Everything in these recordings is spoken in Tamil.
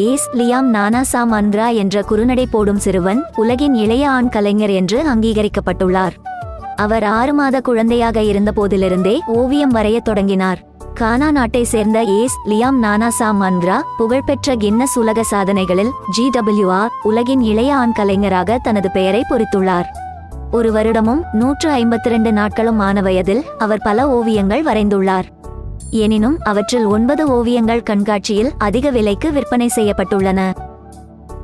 ஏஸ் லியாம் நானாசா மந்த்ரா என்ற குறுநடை போடும் சிறுவன் உலகின் இளைய ஆண் கலைஞர் என்று அங்கீகரிக்கப்பட்டுள்ளார். அவர் ஆறு மாத குழந்தையாக இருந்த போதிலிருந்தே ஓவியம் வரையத் தொடங்கினார். கானா நாட்டை சேர்ந்த ஏஸ் லியாம் நானாசா மந்த்ரா புகழ்பெற்ற கின்னஸ் உலக சாதனைகளில் ஜி ஜிடபிள்யூஆர் உலகின் இளைய ஆண் கலைஞராக தனது பெயரை பொறித்துள்ளார். ஒரு வருடமும் நூற்று ஐம்பத்தி ரெண்டு நாட்களும் ஆன வயதில் அவர் பல ஓவியங்கள் வரைந்துள்ளார். எனினும் அவற்றில் ஒன்பது ஓவியங்கள் கண்காட்சியில் அதிக விலைக்கு விற்பனை செய்யப்பட்டுள்ளன.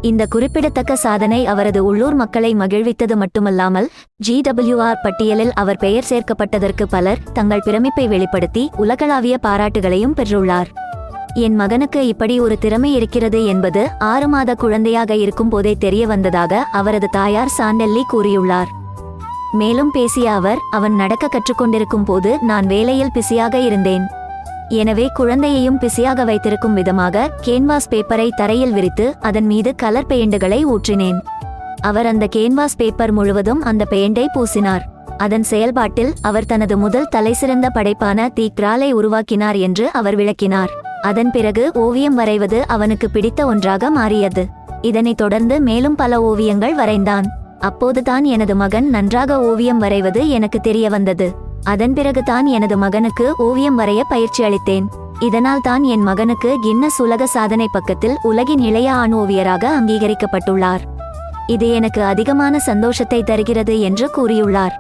இந்த குறிப்பிடத்தக்க சாதனை அவரது உள்ளூர் மக்களை மகிழ்வித்தது மட்டுமல்லாமல் ஜிடபிள்யூஆர் பட்டியலில் அவர் பெயர் சேர்க்கப்பட்டதற்கு பலர் தங்கள் பிரமிப்பை வெளிப்படுத்தி உலகளாவிய பாராட்டுகளையும் பெற்றுள்ளார். என் மகனுக்கு இப்படி ஒரு திறமை இருக்கிறது என்பது ஆறு மாத குழந்தையாக இருக்கும் போதே தெரிய வந்ததாக அவரது தாயார் சாண்டெல்லி கூறியுள்ளார். மேலும் பேசிய அவர் அவன் நடக்க கற்றுக்கொண்டிருக்கும் போது நான் வேலையில் பிஸியாக இருந்தேன். எனவே குழந்தையையும் பிஸியாக வைத்திருக்கும் விதமாக கேன்வாஸ் பேப்பரை தரையில் விரித்து அதன் மீது கலர் பெயிண்டுகளை ஊற்றினேன். அவர் அந்த கேன்வாஸ் பேப்பர் முழுவதும் அந்த பெயிண்டை பூசினார். அதன் செயல்பாட்டில் அவர் தனது முதல் தலைசிறந்த படைப்பான தி கிராலை உருவாக்கினார் என்று அவர் விளக்கினார். அதன் பிறகு ஓவியம் வரைவது அவனுக்கு பிடித்த ஒன்றாக மாறியது. இதனைத் தொடர்ந்து மேலும் பல ஓவியங்கள் வரைந்தான். அப்போதுதான் எனது மகன் நன்றாக ஓவியம் வரைவது எனக்கு தெரிய வந்தது. அதன் பிறகுதான் எனது மகனுக்கு ஓவியம் வரைய பயிற்சி அளித்தேன். இதனால் தான் என் மகனுக்கு கின்னஸ் உலக சாதனை பக்கத்தில் உலகின் இளைய ஆண் ஓவியராக அங்கீகரிக்கப்பட்டுள்ளார். இது எனக்கு அதிகமான சந்தோஷத்தை தருகிறது என்று கூறியுள்ளார்.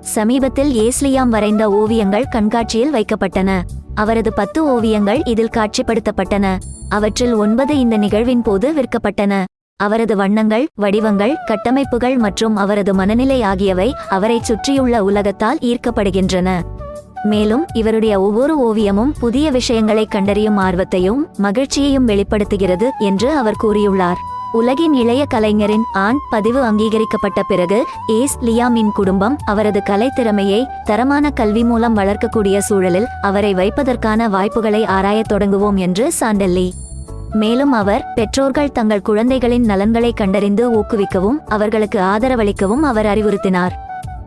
சமீபத்தில் ஏஸ்லியாம் வரைந்த ஓவியங்கள் கண்காட்சியில் வைக்கப்பட்டன. அவரது பத்து ஓவியங்கள் இதில் காட்சிப்படுத்தப்பட்டன. அவற்றில் ஒன்பது இந்த நிகழ்வின் போது விற்கப்பட்டன. அவரது வண்ணங்கள் வடிவங்கள் கட்டமைப்புகள் மற்றும் அவரது மனநிலை ஆகியவை அவரைச் சுற்றியுள்ள உலகத்தால் ஈர்க்கப்படுகின்றன. மேலும் இவருடைய ஒவ்வொரு ஓவியமும் புதிய விஷயங்களை கண்டறியும் ஆர்வத்தையும் மகிழ்ச்சியையும் வெளிப்படுத்துகிறது என்று அவர் கூறியுள்ளார். உலகின் இளைய கலைஞரின் ஆண் பதிவு அங்கீகரிக்கப்பட்ட பிறகு ஏஸ் லியாமின் குடும்பம் அவரது கலைத்திறமையை தரமான கல்வி மூலம் வளர்க்கக்கூடிய சூழலில் அவரை வைப்பதற்கான வாய்ப்புகளை ஆராயத் தொடங்குவோம் என்று சாண்டல்லி மேலும் அவர் பெற்றோர்கள் தங்கள் குழந்தைகளின் நலன்களை கண்டறிந்து ஊக்குவிக்கவும் அவர்களுக்கு ஆதரவளிக்கவும் அவர் அறிவுறுத்தினார்.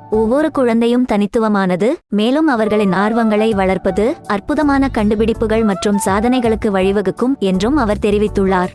ஒவ்வொரு குழந்தையும் தனித்துவமானது மேலும் அவர்களின் ஆர்வங்களை வளர்ப்பது அற்புதமான கண்டுபிடிப்புகள் மற்றும் சாதனைகளுக்கு வழிவகுக்கும் என்றும் அவர் தெரிவித்துள்ளார்.